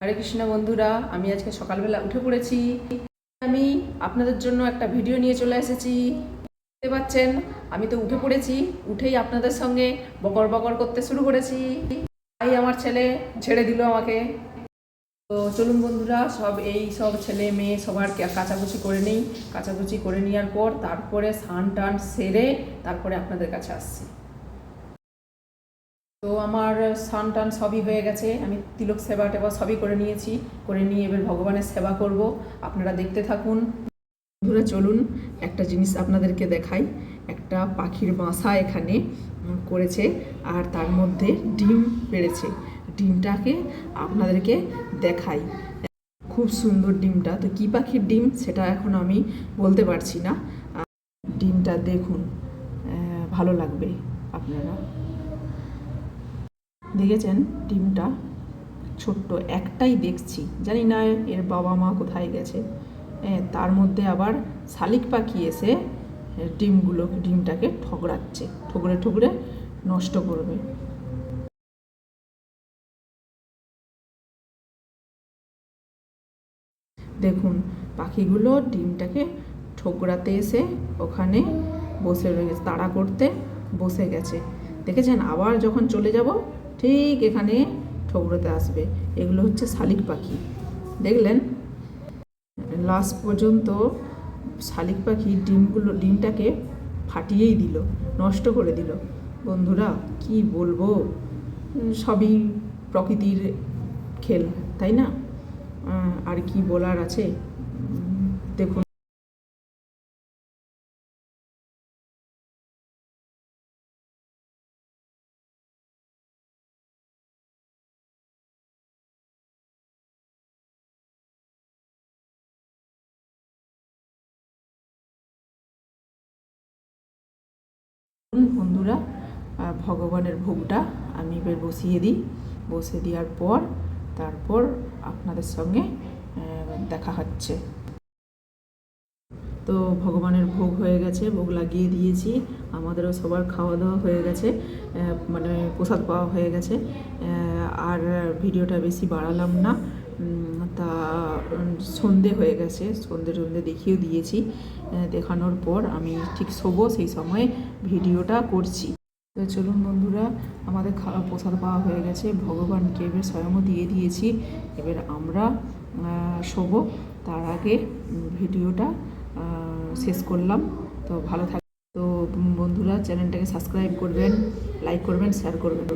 হরে কৃষ্ণ বন্ধুরা, আমি আজকে সকালবেলা উঠে পড়েছি। আমি আপনাদের জন্য একটা ভিডিও নিয়ে চলে এসেছি। দেখতে পাচ্ছেন, আমি তো উঠে পড়েছি, উঠেই আপনাদের সঙ্গে বকর বকর করতে শুরু করেছি। তাই আমার ছেলে ছেড়ে দিল আমাকে। তো চলুন বন্ধুরা, সব এই সব ছেলে মেয়ে সবার কাচাকুচি করে নেই। কাচাকুচি করে নেওয়ার পর তারপরে স্নান টান সেরে তারপরে আপনাদের কাছে আসছি। তো আমার স্নান টান সবই হয়ে গেছে। আমি তিলক সেবা টেবা সবই করে নিয়েছি। করে নিয়ে এবার ভগবানের সেবা করব। আপনারা দেখতে থাকুন। বন্ধুরা, চলুন, একটা জিনিস আপনাদেরকে দেখাই। একটা পাখির বাসা এখানে করেছে আর তার মধ্যে ডিম পেড়েছে। ডিমটাকে আপনাদেরকে দেখাই। খুব সুন্দর ডিমটা। তো কী পাখির ডিম সেটা এখন আমি বলতে পারছি না। ডিমটা দেখুন ভালো লাগবে আপনারা। দেখেছেন ডিমটা ছোট্ট একটাই দেখছি। জানি না এর বাবা মা কোথায় গেছে। তার মধ্যে আবার শালিক পাখি এসে ডিমগুলো ডিমটাকে ঠগড়াচ্ছে। ঠকরে ঠকরে নষ্ট করবে। দেখুন, পাখিগুলো ডিমটাকে ঠোকরাতে এসে ওখানে বসে রয়েছে, তাড়া করতে বসে গেছে। দেখেছেন? আবার যখন চলে যাব ঠিক এখানে ঠোকরাতে আসবে। এগুলো হচ্ছে শালিক পাখি। দেখলেন? লাস্ট পর্যন্ত শালিক পাখি ডিমগুলো, ডিমটাকে ফাটিয়েই দিল, নষ্ট করে দিল। বন্ধুরা, কি বলব? সবই প্রকৃতির খেল, তাই না? আর কি বলার আছে? দেখুন। বন্ধুরা ভগবানের ভোগটা আমি এবার বসিয়ে দিই। বসে দেওয়ার পর তারপর আপনাদের সঙ্গে দেখা হচ্ছে। তো ভগবানের ভোগ হয়ে গেছে, ভোগ লাগিয়ে দিয়েছি। আমাদেরও সবার খাওয়া দাওয়া হয়ে গেছে মানে প্রসাদ পাওয়া হয়ে গেছে। আর ভিডিওটা বেশি বাড়ালাম না। তা সন্ধে হয়ে গেছে, সন্ধে সন্ধে দেখিয়ে দিয়েছি দেখানোর পর আমি ঠিক শোবো, সেই সময় ভিডিওটা করছি। তো চলুন বন্ধুরা, আমাদের খাওয়া প্রসাদ পাওয়া হয়ে গেছে, ভগবানকে এবার স্বয়ংও দিয়ে দিয়েছি। এবার আমরা শোবো। তার আগে ভিডিওটা শেষ করলাম। তো ভালো থাক তো বন্ধুরা চ্যানেলটাকে সাবস্ক্রাইব করবেন লাইক করবেন শেয়ার করবেন।